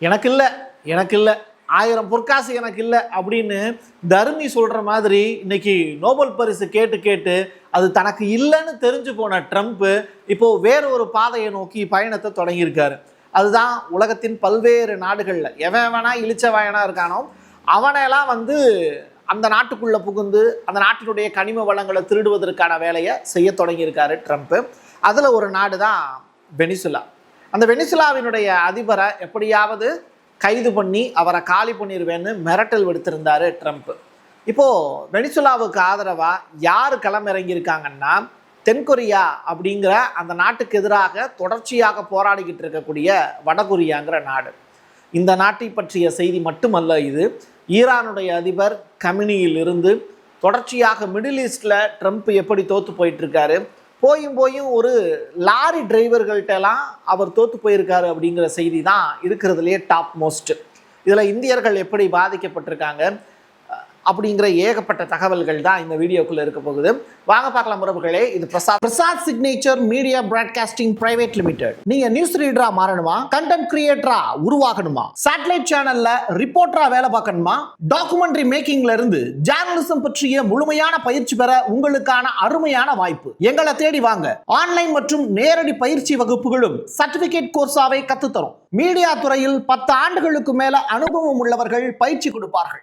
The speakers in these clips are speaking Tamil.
எனக்கு இல்லை எனக்கு இல்லை ஆயிரம் பொற்காசு எனக்கு இல்லை அப்படின்னு தர்மி சொல்கிற மாதிரி இன்னைக்கு நோபல் பரிசு கேட்டு கேட்டு அது தனக்கு இல்லைன்னு தெரிஞ்சு போன ட்ரம்ப்பு இப்போது வேற ஒரு பாதையை நோக்கி பயணத்தை தொடங்கியிருக்காரு. அதுதான் உலகத்தின் பல்வேறு நாடுகளில். எவன் வேணா இழிச்ச வாயனா இருக்கானோ அவனையெல்லாம் வந்து அந்த நாட்டுக்குள்ளே புகுந்து அந்த நாட்டினுடைய கனிம வளங்களை திருடுவதற்கான வேலையை செய்ய தொடங்கியிருக்காரு ட்ரம்ப்பு அதில் ஒரு நாடு தான் வெனிசுலா. அந்த வெனிசுலாவினுடைய அதிபரை எப்படியாவது கைது பண்ணி அவரை காலி பண்ணிடுவேன்னு மிரட்டல் விடுத்திருந்தார் ட்ரம்ப். இப்போது வெனிசுலாவுக்கு ஆதரவாக யார் களமிறங்கியிருக்காங்கன்னா தென்கொரியா அப்படிங்கிற அந்த நாட்டுக்கு எதிராக தொடர்ச்சியாக போராடிக்கிட்டு இருக்கக்கூடிய வடகொரியாங்கிற நாடு. இந்த நாட்டை பற்றிய செய்தி மட்டுமல்ல இது. ஈரானுடைய அதிபர் கமினியில் இருந்து தொடர்ச்சியாக மிடில் ஈஸ்டில் ட்ரம்ப் எப்படி தோற்று போயிட்டுருக்காரு போயும் போயும் ஒரு லாரி டிரைவர்கள்ட்டெல்லாம் அவர் தோற்று போயிருக்காரு அப்படிங்கிற செய்தி தான் இருக்கிறதுலையே டாப் மோஸ்ட். இதில் இந்தியர்கள் எப்படி பாதிக்கப்பட்டிருக்காங்க? அப்படிங்கிற ஏகப்பட்ட தகவல்கள் தான் இந்த வீடியோக்குள்ளே இருக்க போகுது. வாங்க பார்க்கலாம் உறவுகளே இது Prasad. Prasad signature media broadcasting private limited நீங்கள் நியூஸ் ரீடரா மாறணுமா? கண்டென்ட் கிரியேட்டரா உருவாகணுமா? சேட்டலைட் சேனல்ல ரிப்போர்ட்டரா வேலை பார்க்கணுமா? டாக்குமெண்ட்ரி மேக்கிங்ல இருந்து ஜேர்னலிசம் பற்றிய முழுமையான பயிற்சி பெற உங்களுக்கான அருமையான வாய்ப்பு. எங்களை தேடி வாங்க. ஆன்லைன் மற்றும் நேரடி பயிற்சி வகுப்புகளும் சர்டிபிகேட் கோர்ஸாவை கத்துத்தரும். மீடியா துறையில் பத்து ஆண்டுகளுக்கு மேல அனுபவம் உள்ளவர்கள் பயிற்சி கொடுப்பார்கள்.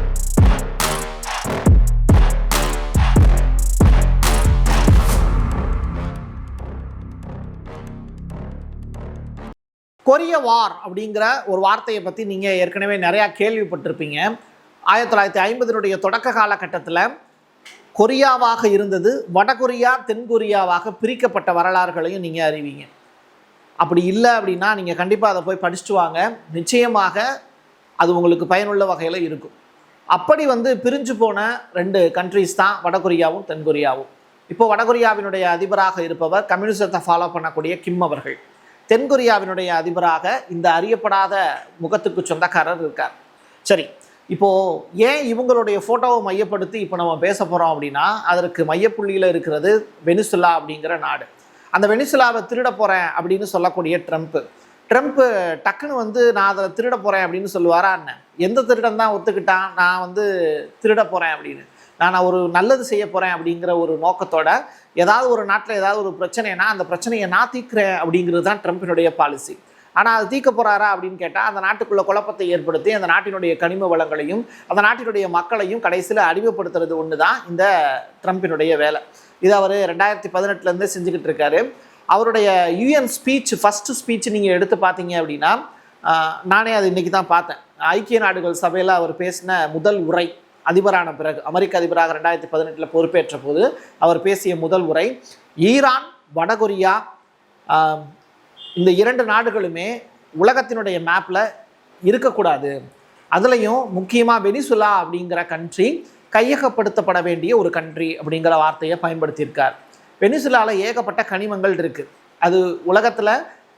கொரிய வார் அப்படிங்கிற ஒரு வார்த்தையை பற்றி நீங்கள் ஏற்கனவே நிறையா கேள்விப்பட்டிருப்பீங்க. ஆயிரத்தி தொள்ளாயிரத்தி ஐம்பதினுடைய தொடக்க காலகட்டத்தில் கொரியாவாக இருந்தது வடகொரியா தென்கொரியாவாக பிரிக்கப்பட்ட வரலாறுகளையும் நீங்கள் அறிவீங்க. அப்படி இல்லை அப்படின்னா நீங்கள் கண்டிப்பாக அதை போய் படிச்சுட்டு வாங்க. நிச்சயமாக அது உங்களுக்கு பயனுள்ள வகையில் இருக்கும். அப்படி வந்து பிரிஞ்சு போன ரெண்டு கண்ட்ரீஸ் தான் வடகொரியாவும் தென்கொரியாவும். இப்போ வடகொரியாவினுடைய அதிபராக இருப்பவர் கம்யூனிசத்தை ஃபாலோ பண்ணக்கூடிய கிம் அவர்கள். தென்கொரியாவினுடைய அதிபராக இந்த அறியப்படாத முகத்துக்கு சொந்தக்காரர் இருக்கார். சரி இப்போது ஏன் இவங்களுடைய ஃபோட்டோவை மையப்படுத்தி இப்போ நம்ம பேச போகிறோம் அப்படின்னா அதற்கு மையப்புள்ளியில் இருக்கிறது வெனிசுலா அப்படிங்கிற நாடு. அந்த வெனிசுலாவை திருட போகிறேன் அப்படின்னு சொல்லக்கூடிய ட்ரம்ப்பு ட்ரம்ப்பு டக்குன்னு வந்து நான் அதில் திருட போகிறேன் அப்படின்னு சொல்லுவாரா என்ன? எந்த திருடன் தான் ஒத்துக்கிட்டான்? நான் வந்து திருட போகிறேன் அப்படின்னு. நான் ஒரு நல்லது செய்ய போகிறேன் அப்படிங்கிற ஒரு நோக்கத்தோட ஏதாவது ஒரு நாட்டில் ஏதாவது ஒரு பிரச்சனைனா அந்த பிரச்சனையை நான் தீர்க்கிறேன் அப்படிங்கிறது தான் ட்ரம்ப்பினுடைய பாலிசி ஆனால் அது தீர்க்க போகிறாரா அப்படின்னு கேட்டால் அந்த நாட்டுக்குள்ள குழப்பத்தை ஏற்படுத்தி அந்த நாட்டினுடைய கனிம வளங்களையும் அந்த நாட்டினுடைய மக்களையும் கடைசியில் அடிமைப்படுத்துறது ஒன்று தான் இந்த ட்ரம்ப்பினுடைய வேலை. இது அவர் ரெண்டாயிரத்தி பதினெட்டுலேருந்தே செஞ்சுக்கிட்டு இருக்காரு. அவருடைய யூஎன் ஸ்பீச் ஃபஸ்ட்டு ஸ்பீச் நீங்கள் எடுத்து பார்த்தீங்க அப்படின்னா நானே அது இன்றைக்கி தான் பார்த்தேன். ஐக்கிய நாடுகள் சபையில் அவர் பேசின முதல் உரை. அதிபரான பிறகு அமெரிக்க அதிபராக ரெண்டாயிரத்தி பதினெட்டில் பொறுப்பேற்ற போது அவர் பேசிய முதல் உரை ஈரான் வடகொரியா இந்த இரண்டு நாடுகளுமே உலகத்தினுடைய மேப்பில் இருக்கக்கூடாது. அதுலேயும் முக்கியமாக வெனிசுலா அப்படிங்கிற கண்ட்ரி கையகப்படுத்தப்பட வேண்டிய ஒரு கண்ட்ரி அப்படிங்கிற வார்த்தையை பயன்படுத்தியிருக்கார். வெனிசுலாவில் ஏகப்பட்ட கனிமங்கள் இருக்குது அது உலகத்தில்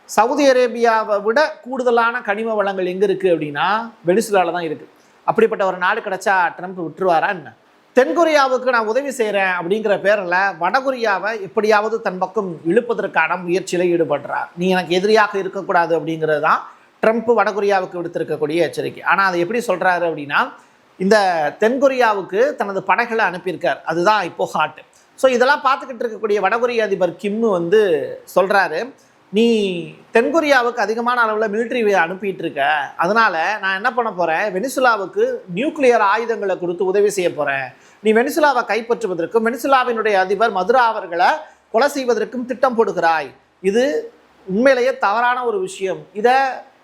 சவுதி அரேபியாவை விட கூடுதலான கனிம வளங்கள் எங்கே இருக்குது அப்படின்னா வெனிசுலாவில் தான் இருக்குது அப்படிப்பட்ட ஒரு நாடு கிடைச்சா ட்ரம்ப் விட்டுருவாரா என்ன? தென்கொரியாவுக்கு நான் உதவி செய்கிறேன் அப்படிங்கிற பேரில் வடகொரியாவை எப்படியாவது தன் பக்கம் இழுப்பதற்கான முயற்சியில் ஈடுபடுறார். நீ எனக்கு எதிரியாக இருக்கக்கூடாது அப்படிங்கிறது தான் ட்ரம்ப் வடகொரியாவுக்கு விடுத்திருக்கக்கூடிய எச்சரிக்கை. ஆனால் அதை எப்படி சொல்கிறாரு அப்படின்னா இந்த தென்கொரியாவுக்கு தனது படைகளை அனுப்பியிருக்கார். அதுதான் இப்போ ஹாட்டு. ஸோ இதெல்லாம் பார்த்துக்கிட்டு இருக்கக்கூடிய வடகொரிய அதிபர் கிம்மு வந்து சொல்கிறாரு நீ தென்கொரியாவுக்கு அதிகமான அளவில் மிலிட்ரி அனுப்பிட்டு இருக்க அதனால நான் என்ன பண்ண போகிறேன் வெனிசுலாவுக்கு நியூக்ளியர் ஆயுதங்களை கொடுத்து உதவி செய்ய போகிறேன் நீ வெனிசுலாவை கைப்பற்றுவதற்கும் வெனிசுலாவினுடைய அதிபர் மதுரா அவர்களை கொலை செய்வதற்கும் திட்டம் போடுகிறாய். இது உண்மையிலேயே தவறான ஒரு விஷயம். இதை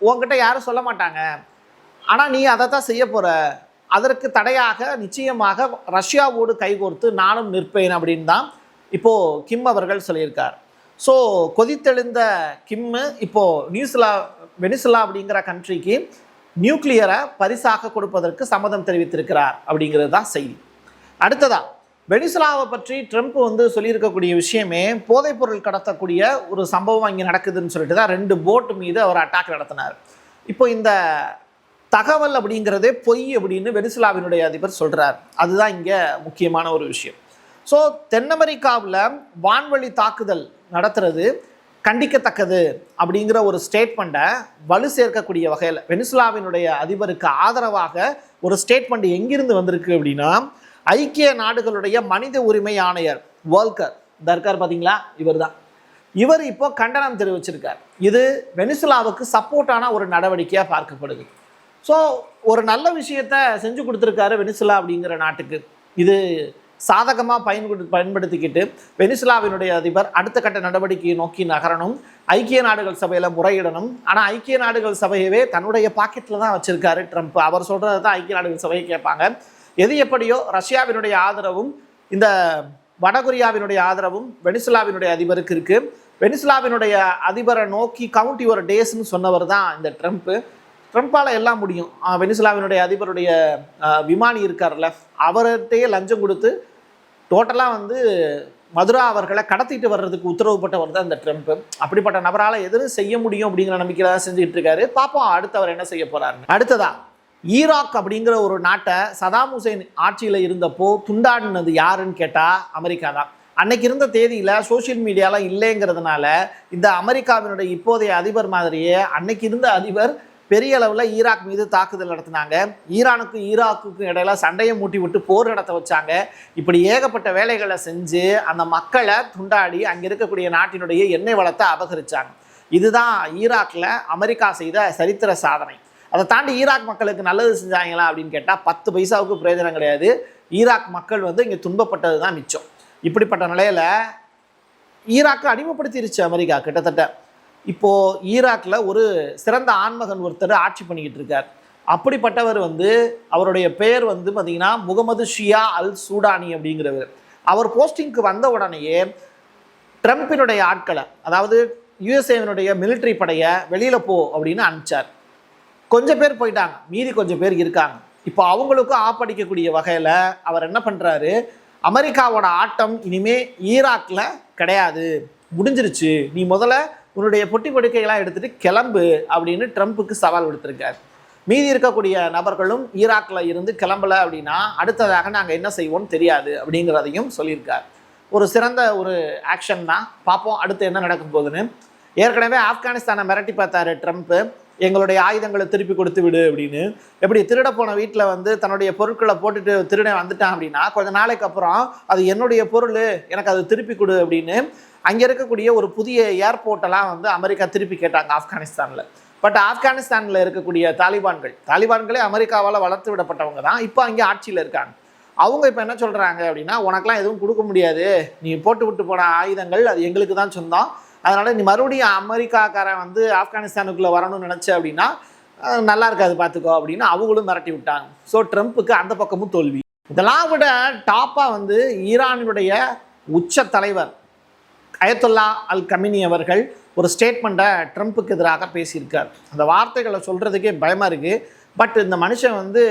உன்கிட்ட யாரும் சொல்ல மாட்டாங்க. ஆனால் நீ அதை தான் செய்ய போகிற அதற்கு தடையாக நிச்சயமாக ரஷ்யாவோடு கைகோர்த்து நானும் நிற்பேன் அப்படின்னு தான் இப்போது கிம் அவர்கள் சொல்லியிருக்கார். ஸோ கொதித்தெழுந்த கிம்மு இப்போது நியூசிலா வெனிசுலா அப்படிங்கிற கண்ட்ரிக்கு நியூக்ளியரை பரிசாக கொடுப்பதற்கு சம்மதம் தெரிவித்திருக்கிறார் அப்படிங்கிறது தான் செய்தி. அடுத்ததா வெனிசுலாவை பற்றி ட்ரம்ப் வந்து சொல்லியிருக்கக்கூடிய விஷயமே போதைப்பொருள் கடத்தக்கூடிய ஒரு சம்பவம் இங்கே நடக்குதுன்னு சொல்லிட்டு தான் ரெண்டு போட் மீது அவர் அட்டாக் நடத்தினார். இப்போ இந்த தகவல் அப்படிங்கிறதே பொய் அப்படின்னு வெனிசுலாவினுடைய அதிபர் சொல்கிறார் அதுதான் இங்கே முக்கியமான ஒரு விஷயம். ஸோ தென் அமெரிக்காவில் வான்வழி தாக்குதல் நடத்துறது கண்டிக்கத்தக்கது அப்படிங்கிற ஒரு ஸ்டேட்மெண்ட்டை வலு சேர்க்கக்கூடிய வகையில் வெனிசுலாவினுடைய அதிபருக்கு ஆதரவாக ஒரு ஸ்டேட்மெண்ட் எங்கிருந்து வந்திருக்கு அப்படின்னா ஐக்கிய நாடுகளுடைய மனித உரிமை ஆணையர் வேர்ல்கர் தர்கார் பார்த்தீங்களா இவர் தான் இவர் இப்போ கண்டனம் தெரிவிச்சிருக்கார். இது வெனிசுலாவுக்கு சப்போர்ட்டான ஒரு நடவடிக்கையாக பார்க்கப்படுது. ஸோ ஒரு நல்ல விஷயத்த செஞ்சு கொடுத்துருக்காரு வெனிசுலா அப்படிங்கிற நாட்டுக்கு. இது சாதகமாக பயன்படு பயன்படுத்திக்கிட்டு வெனிசுலாவினுடைய அதிபர் அடுத்த கட்ட நடவடிக்கையை நோக்கி நகரணும். ஐக்கிய நாடுகள் சபையில் முறையிடணும். ஆனால் ஐக்கிய நாடுகள் சபையவே தன்னுடைய பாக்கெட்டில் தான் வச்சிருக்காரு ட்ரம்ப். அவர் சொல்கிறது தான் ஐக்கிய நாடுகள் சபையை கேட்பாங்க. எது எப்படியோ ரஷ்யாவினுடைய ஆதரவும் இந்த வடகொரியாவினுடைய ஆதரவும் வெனிசுலாவினுடைய அதிபருக்கு இருக்குது வெனிசுலாவினுடைய அதிபரை நோக்கி கவுண்ட் யுவர் டேஸ்னு சொன்னவர் தான் இந்த ட்ரம்ப்பு ட்ரம்ப்பால் எல்லாம் முடியும். வெனிசுலாவினுடைய அதிபருடைய விமானி இருக்கார்ல அவர்கிட்டயே லஞ்சம் கொடுத்து டோட்டலாக வந்து மதுரா அவர்களை கடத்திட்டு வர்றதுக்கு உத்தரவுப்பட்டவர் தான் இந்த ட்ரம்ப் அப்படிப்பட்ட நபரால் எதுவும் செய்ய முடியும் அப்படிங்கிற நம்பிக்கையில தான் செஞ்சுக்கிட்டு இருக்காரு. பார்ப்போம் அடுத்தவர் என்ன செய்ய போறாருன்னு. அடுத்ததா ஈராக் அப்படிங்கிற ஒரு நாட்டை சதாம் ஹுசைன் ஆட்சியில் இருந்தப்போ துண்டாடினது யாருன்னு கேட்டால் அமெரிக்கா தான். அன்னைக்கு இருந்த தேதியில் சோஷியல் மீடியாலாம் இல்லைங்கிறதுனால இந்த அமெரிக்காவினுடைய இப்போதைய அதிபர் மாதிரியே அன்னைக்கு இருந்த அதிபர் பெரிய அளவில் ஈராக் மீது தாக்குதல் நடத்தினாங்க. ஈரானுக்கும் ஈராக்குக்கும் இடையில சண்டையை மூட்டி விட்டு போர் நடத்த வச்சாங்க. இப்படி ஏகப்பட்ட வேலைகளை செஞ்சு அந்த மக்களை துண்டாடி அங்கே இருக்கக்கூடிய நாட்டினுடைய எண்ணெய் வளத்தை அபகரிச்சாங்க. இதுதான் ஈராக்கில் அமெரிக்கா செய்த சரித்திர சாதனை. அதை தாண்டி ஈராக் மக்களுக்கு நல்லது செஞ்சாங்களா அப்படின்னு கேட்டால் பத்து பைசாவுக்கு பிரயோஜனம் கிடையாது. ஈராக் மக்கள் வந்து இங்கே துன்பப்பட்டது தான் மிச்சம். இப்படிப்பட்ட நிலையில் ஈராக்கை அடிமைப்படுத்திருச்சு அமெரிக்கா கிட்டத்தட்ட. இப்போது ஈராக்கில் ஒரு சிறந்த ஆண்மகன் ஒருத்தர் ஆட்சி பண்ணிக்கிட்டு இருக்கார். அப்படிப்பட்டவர் வந்து அவருடைய பெயர் வந்து பார்த்திங்கன்னா முகமது ஷியா அல் சூடானி அப்படிங்கிறவர். அவர் போஸ்டிங்க்கு வந்த உடனேயே ட்ரம்ப்பினுடைய ஆட்களை அதாவது யுஎஸ்ஏவினுடைய மிலிட்ரி படையை வெளியில் போ அப்படின்னு அனுப்பிச்சார். கொஞ்சம் பேர் போயிட்டாங்க மீதி கொஞ்சம் பேர் இருக்காங்க. இப்போ அவங்களுக்கும் ஆப்படிக்கக்கூடிய வகையில் அவர் என்ன பண்ணுறாரு அமெரிக்காவோட ஆட்டம் இனிமே ஈராக்கில் கிடையாது. முடிஞ்சிருச்சு. நீ முதல்ல உன்னுடைய பொட்டி படுக்கைகளாக எடுத்துகிட்டு கிளம்பு அப்படின்னு ட்ரம்ப்புக்கு சவால் விடுத்திருக்கார். மீதி இருக்கக்கூடிய நபர்களும் ஈராக்கில் இருந்து கிளம்பல அப்படின்னா அடுத்ததாக நாங்கள் என்ன செய்வோம்னு தெரியாது அப்படிங்கிறதையும் சொல்லியிருக்கார். ஒரு சிறந்த ஒரு ஆக்ஷன் தான். பார்ப்போம் அடுத்து என்ன நடக்கும் போகுதுன்னு. ஏற்கனவே ஆப்கானிஸ்தானை மிரட்டி பார்த்தாரு ட்ரம்ப்பு. எங்களுடைய ஆயுதங்களை திருப்பி கொடுத்து விடு அப்படின்னு. எப்படி திருட போன வீட்டில் வந்து தன்னுடைய பொருட்களை போட்டுட்டு திருடன் வந்துட்டான் அப்படின்னா கொஞ்ச நாளைக்கு அப்புறம் அது என்னுடைய பொருள் எனக்கு அது திருப்பி கொடு அப்படின்னு அங்கே இருக்கக்கூடிய ஒரு புதிய ஏர்போர்ட்டெல்லாம் வந்து அமெரிக்கா திருப்பி கேட்டாங்க ஆப்கானிஸ்தானில். பட் ஆப்கானிஸ்தானில் இருக்கக்கூடிய தாலிபான்கள் தாலிபான்களே அமெரிக்காவால் வளர்த்து விடப்பட்டவங்க தான் இப்போ அங்கே ஆட்சியில் இருக்காங்க. அவங்க இப்போ என்ன சொல்கிறாங்க அப்படின்னா உனக்கெலாம் எதுவும் கொடுக்க முடியாது. நீ போட்டு விட்டு போன ஆயுதங்கள் அது எங்களுக்கு தான் சொந்தம். அதனால் நீ மறுபடியும் அமெரிக்காக்காரன் வந்து ஆப்கானிஸ்தானுக்குள்ளே வரணும்னு நினச்ச அப்படின்னா நல்லா இருக்காது பார்த்துக்கோ அப்படின்னு அவங்களும் மிரட்டி விட்டாங்க. ஸோ ட்ரம்ப்புக்கு அந்த பக்கமும் தோல்வி. இதெல்லாம் விட டாப்பாக வந்து ஈரானுடைய உச்ச தலைவர் அயத்துல்லா அல் கமினி அவர்கள் ஒரு ஸ்டேட்மெண்ட்டை ட்ரம்ப்புக்கு எதிராக பேசியிருக்கார். அந்த வார்த்தைகளை சொல்கிறதுக்கே பயமாக இருக்குது பட் இந்த மனுஷன் வந்து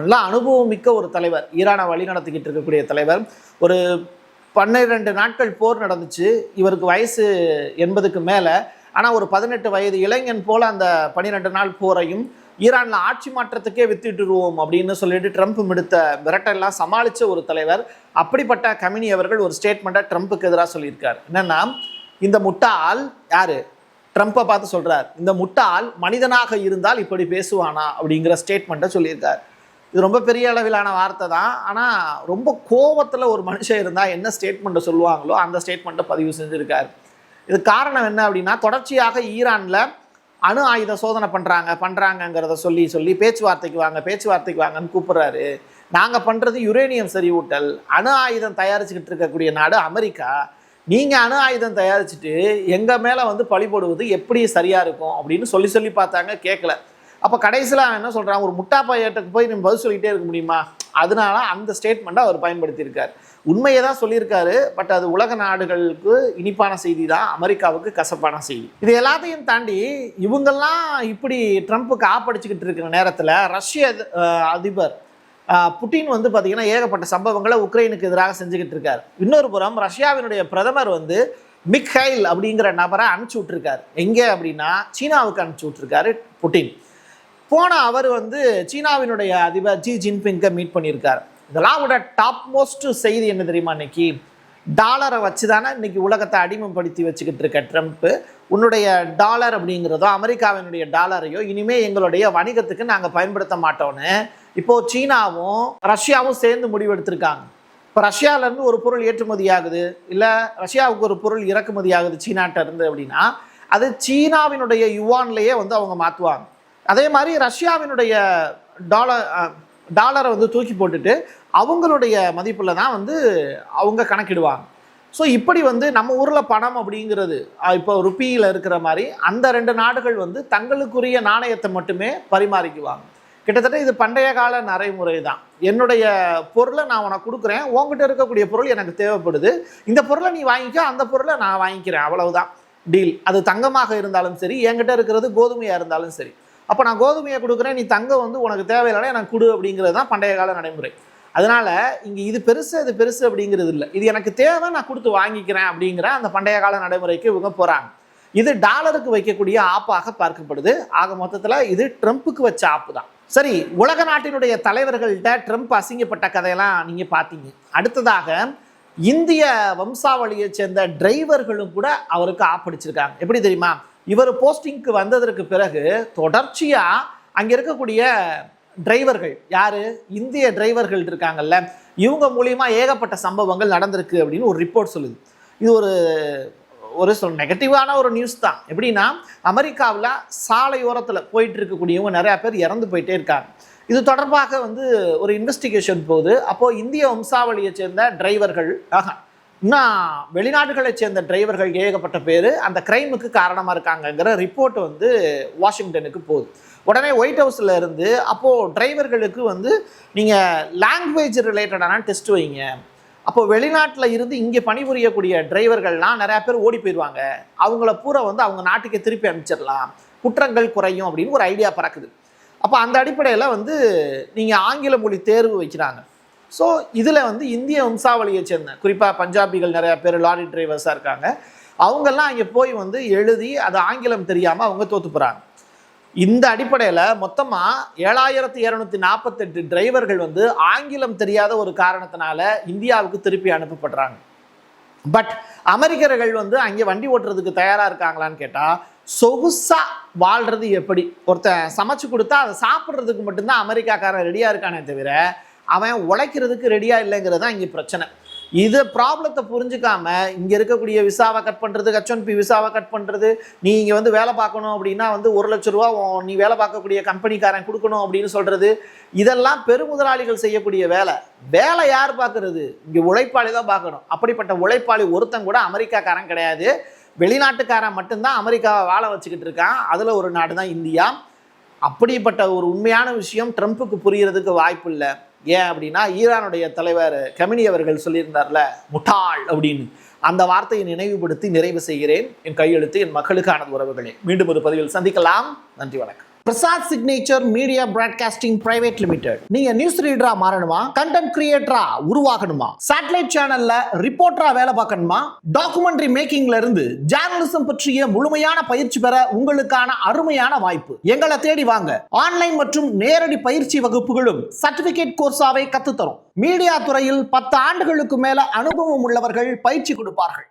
நல்லா அனுபவம் மிக்க ஒரு தலைவர். ஈரானை வழி நடத்திக்கிட்டு இருக்கக்கூடிய தலைவர். ஒரு பன்னிரெண்டு நாட்கள் போர் நடந்துச்சு. இவருக்கு வயசு எண்பதுக்கு மேலே. ஆனால் ஒரு பதினெட்டு வயது இளைஞன் போல் அந்த பன்னிரெண்டு நாள் போரையும் ஈரானில் ஆட்சி மாற்றத்துக்கே வித்துட்டுருவோம் அப்படின்னு சொல்லிட்டு ட்ரம்ப் விடுத்த மிரட்டெல்லாம் சமாளித்த ஒரு தலைவர். அப்படிப்பட்ட கமினி அவர்கள் ஒரு ஸ்டேட்மெண்ட்டை ட்ரம்ப்புக்கு எதிராக சொல்லியிருக்கார். என்னென்னா இந்த முட்டாள் யார்? ட்ரம்ப்பை பார்த்து சொல்கிறார் இந்த முட்டாள் மனிதனாக இருந்தால் இப்படி பேசுவானா அப்படிங்கிற ஸ்டேட்மெண்ட்டை சொல்லியிருக்கார். இது ரொம்ப பெரிய அளவிலான வார்த்தை தான். ஆனால் ரொம்ப கோபத்தில் ஒரு மனுஷன் இருந்தால் என்ன ஸ்டேட்மெண்ட்டை சொல்லுவாங்களோ அந்த ஸ்டேட்மெண்ட்டை பதிவு செஞ்சுருக்காரு. இது காரணம் என்ன அப்படின்னா தொடர்ச்சியாக ஈரானில் அணு ஆயுத சோதனை பண்ணுறாங்க பண்ணுறாங்கங்கிறத சொல்லி சொல்லி பேச்சுவார்த்தைக்கு வாங்க பேச்சுவார்த்தைக்கு வாங்கன்னு கூப்பிட்றாரு. நாங்கள் பண்ணுறது யுரேனியம் செறிவூட்டல். அணு ஆயுதம் தயாரிச்சுக்கிட்டு இருக்கக்கூடிய நாடு அமெரிக்கா. நீங்கள் அணு ஆயுதம் தயாரிச்சுட்டு எங்கள் மேலே வந்து பழி போடுவது எப்படி சரியாக இருக்கும் அப்படின்னு சொல்லி சொல்லி பார்த்தாங்க கேட்கல அப்போ கடைசியில் அவன் என்ன சொல்கிறான் ஒரு முட்டா பையட்டுக்கு போய் நம்ம பதில் சொல்லிகிட்டே இருக்க முடியுமா? அதனால அந்த ஸ்டேட்மெண்ட்டை அவர் பயன்படுத்தியிருக்கார். உண்மையை தான் சொல்லியிருக்காரு பட் அது உலக நாடுகளுக்கு இனிப்பான செய்தி தான் அமெரிக்காவுக்கு கசப்பான செய்தி. இது எல்லாத்தையும் தாண்டி இவங்கெல்லாம் இப்படி ட்ரம்ப்புக்கு ஆப்படிச்சுக்கிட்டு இருக்கிற நேரத்தில் ரஷ்ய அதிபர் புட்டின் வந்து பார்த்தீங்கன்னா ஏகப்பட்ட சம்பவங்களை உக்ரைனுக்கு எதிராக செஞ்சுக்கிட்டு இருக்கார். இன்னொரு புறம் ரஷ்யாவினுடைய பிரதமர் வந்து மிக்ஹைல் அப்படிங்கிற நபரை அனுப்பிச்சு விட்டுருக்காரு. எங்கே அப்படின்னா சீனாவுக்கு அனுப்பிச்சி விட்டுருக்காரு புட்டின். போன அவர் வந்து சீனாவினுடைய அதிபர் ஜி ஜின்பிங்கை மீட் பண்ணியிருக்காரு. இதெல்லாம் விட டாப் மோஸ்ட் செய்தி என்ன தெரியுமா இன்னைக்கு? டாலரை வச்சு தானே இன்றைக்கி உலகத்தை அடிமைப்படுத்தி வச்சுக்கிட்டு இருக்க ட்ரம்ப்பு உன்னுடைய டாலர் அப்படிங்கிறதோ அமெரிக்காவினுடைய டாலரையோ இனிமேல் எங்களுடைய வணிகத்துக்கு நாங்கள் பயன்படுத்த மாட்டோம்னு இப்போது சீனாவும் ரஷ்யாவும் சேர்ந்து முடிவெடுத்திருக்காங்க இப்போ ரஷ்யாவிலேருந்து ஒரு பொருள் ஏற்றுமதி ஆகுது. இல்லை ரஷ்யாவுக்கு ஒரு பொருள் இறக்குமதி ஆகுது சீனாட்ட அப்படின்னா அது சீனாவினுடைய யுவான்லேயே வந்து அவங்க மாற்றுவாங்க அதே மாதிரி ரஷ்யாவினுடைய டாலர் டாலரை வந்து தூக்கி போட்டுட்டு அவங்களுடைய மதிப்பில் தான் வந்து அவங்க கணக்கிடுவாங்க. ஸோ இப்படி வந்து நம்ம ஊரில் பணம் அப்படிங்கிறது இப்போ ருப்பியில் இருக்கிற மாதிரி அந்த ரெண்டு நாடுகள் வந்து தங்களுக்குரிய நாணயத்தை மட்டுமே பரிமாறிக்குவாங்க. கிட்டத்தட்ட இது பண்டைய கால நடைமுறை தான். என்னுடைய பொருளை நான் உனக்கு கொடுக்குறேன் உங்ககிட்ட இருக்கக்கூடிய பொருள் எனக்கு தேவைப்படுது. இந்த பொருளை நீ வாங்கிக்க அந்த பொருளை நான் வாங்கிக்கிறேன். அவ்வளவுதான். டீல் அது தங்கமாக இருந்தாலும் சரி என்கிட்ட இருக்கிறது கோதுமையாக இருந்தாலும் சரி. அப்போ நான் கோதுமையை கொடுக்குறேன் நீ தங்கம் வந்து உனக்கு தேவையில்லைனா எனக்கு கொடு அப்படிங்கிறது தான் பண்டைய கால நடைமுறை. அதனால் இங்கே இது பெருசு அது பெருசு அப்படிங்கிறது இல்லை. இது எனக்கு தேவை நான் கொடுத்து வாங்கிக்கிறேன் அப்படிங்கிற அந்த பண்டைய கால நடைமுறைக்கு இவங்க போகிறாங்க இது டாலருக்கு வைக்கக்கூடிய ஆப்பாக பார்க்கப்படுது. ஆக மொத்தத்தில் இது ட்ரம்ப்புக்கு வச்ச ஆப்பு தான். சரி உலக நாட்டினுடைய தலைவர்கள்ட்ட ட்ரம்ப் அசிங்கப்பட்ட கதையெல்லாம் நீங்கள் பார்த்தீங்க அடுத்ததாக இந்திய வம்சாவளியை சேர்ந்த டிரைவர்களும் கூட அவருக்கு ஆப்படிச்சிருக்காங்க எப்படி தெரியுமா? இவர் போஸ்டிங்க்கு வந்ததற்கு பிறகு தொடர்ச்சியாக அங்கே இருக்கக்கூடிய டிரைவர்கள் யார்? இந்திய டிரைவர்கள் இருக்காங்கல்ல இவங்க மூலியமா ஏகப்பட்ட சம்பவங்கள் நடந்திருக்கு அப்படின்னு ஒரு ரிப்போர்ட் சொல்லுது. இது ஒரு ஒரு சொல் நெகட்டிவான ஒரு நியூஸ் தான். எப்படின்னா அமெரிக்காவில் சாலையோரத்தில் போயிட்டு இருக்கக்கூடியவங்க நிறையா பேர் இறந்து போயிட்டே இருக்காங்க. இது தொடர்பாக வந்து ஒரு இன்வெஸ்டிகேஷன் போகுது. அப்போது இந்திய வம்சாவளியை சேர்ந்த டிரைவர்கள் ஆஹா இன்னும் வெளிநாடுகளைச் சேர்ந்த டிரைவர்கள் ஏகப்பட்ட பேர் அந்த கிரைமுக்கு காரணமாக இருக்காங்கங்கிற ரிப்போர்ட் வந்து வாஷிங்டனுக்கு போகுது. உடனே ஒயிட் ஹவுஸில் இருந்து அப்போது டிரைவர்களுக்கு வந்து நீங்கள் லாங்குவேஜ் ரிலேட்டடான டெஸ்ட் வைங்க. அப்போ வெளிநாட்டில் இருந்து இங்கே பணிபுரியக்கூடிய டிரைவர்கள்லாம் நிறையா பேர் ஓடி போயிடுவாங்க அவங்கள பூரா வந்து அவங்க நாட்டுக்கே திருப்பி அனுப்பிச்சிடலாம். குற்றங்கள் குறையும் அப்படின்னு ஒரு ஐடியா பறக்குது. அப்போ அந்த அடிப்படையில் வந்து நீங்கள் ஆங்கில மொழி தேர்வு வைக்கிறாங்க. ஸோ இதில் வந்து இந்திய வம்சாவளியை சேர்ந்த குறிப்பாக பஞ்சாபிகள் நிறையா பேர் லாரி டிரைவர்ஸாக இருக்காங்க. அவங்கெல்லாம் அங்கே போய் வந்து எழுதி அது ஆங்கிலம் தெரியாமல் அவங்க தோத்து போகிறாங்க இந்த அடிப்படையில் மொத்தமாக ஏழாயிரத்தி இரநூத்தி நாற்பத்தெட்டு டிரைவர்கள் வந்து ஆங்கிலம் தெரியாத ஒரு காரணத்தினால இந்தியாவுக்கு திருப்பி அனுப்பப்படுறாங்க. பட் அமெரிக்கர்கள் வந்து அங்கே வண்டி ஓட்டுறதுக்கு தயாராக இருக்காங்களான்னு கேட்டால் சொகுசாக வாழ்றது எப்படி? ஒருத்தன் சமைச்சு கொடுத்தா அதை சாப்பிட்றதுக்கு மட்டும்தான் அமெரிக்காக்காரன் ரெடியாக இருக்கானே தவிர அவன் உழைக்கிறதுக்கு ரெடியாக இல்லைங்கிறது தான் இங்கே பிரச்சனை. இது ப்ராப்ளத்தை புரிஞ்சுக்காம இங்கே இருக்கக்கூடிய விசாவை கட் பண்ணுறது ஹச் ஒன் பி விசாவை கட் பண்ணுறது நீ இங்கே வந்து வேலை பார்க்கணும் அப்படின்னா வந்து ஒரு லட்ச ரூபா நீ வேலை பார்க்கக்கூடிய கம்பெனிக்காரன் கொடுக்கணும் அப்படின்னு சொல்கிறது இதெல்லாம் பெருமுதலாளிகள் செய்யக்கூடிய வேலை. வேலை யார் பார்க்கறது? இங்கே உழைப்பாளி தான் பார்க்கணும். அப்படிப்பட்ட உழைப்பாளி ஒருத்தன் கூட அமெரிக்காக்காரன் கிடையாது. வெளிநாட்டுக்காரன் மட்டும்தான் அமெரிக்காவை வாழ வச்சுக்கிட்டு இருக்கான். அதில் ஒரு நாடு தான் இந்தியா. அப்படிப்பட்ட ஒரு உண்மையான விஷயம் ட்ரம்ப்புக்கு புரியறதுக்கு வாய்ப்பு இல்லை. ஏன் அப்படின்னா ஈரானுடைய தலைவர் கமினி அவர்கள் சொல்லியிருந்தார்ல முட்டாள் அப்படின்னு. அந்த வார்த்தையை நினைவுபடுத்தி நிறைவு செய்கிறேன். என் கையெழுத்து என் மக்களுக்கான உறவுகளே. மீண்டும் ஒரு பதிவில் சந்திக்கலாம். நன்றி வணக்கம். Prasad signature media broadcasting private limited நீங்க நியூஸ் ரீடரா மாறணுமா? கண்டென்ட் கிரியேட்டரா உருவாகணுமா? சேட்டலைட் சேனல்ல ரிப்போர்ட்டரா வேலை பார்க்கணுமா? டாக்குமெண்ட்ரி மேக்கிங்ல இருந்து ஜேர்னலிசம் பற்றிய முழுமையான பயிற்சி பெற உங்களுக்கான அருமையான வாய்ப்பு. எங்களை தேடி வாங்க. ஆன்லைன் மற்றும் நேரடி பயிற்சி வகுப்புகளும் சர்டிபிகேட் கோர்ஸாவே கத்துத்தரும். மீடியா துறையில் பத்து ஆண்டுகளுக்கு மேல அனுபவம் உள்ளவர்கள் பயிற்சி கொடுப்பார்கள்.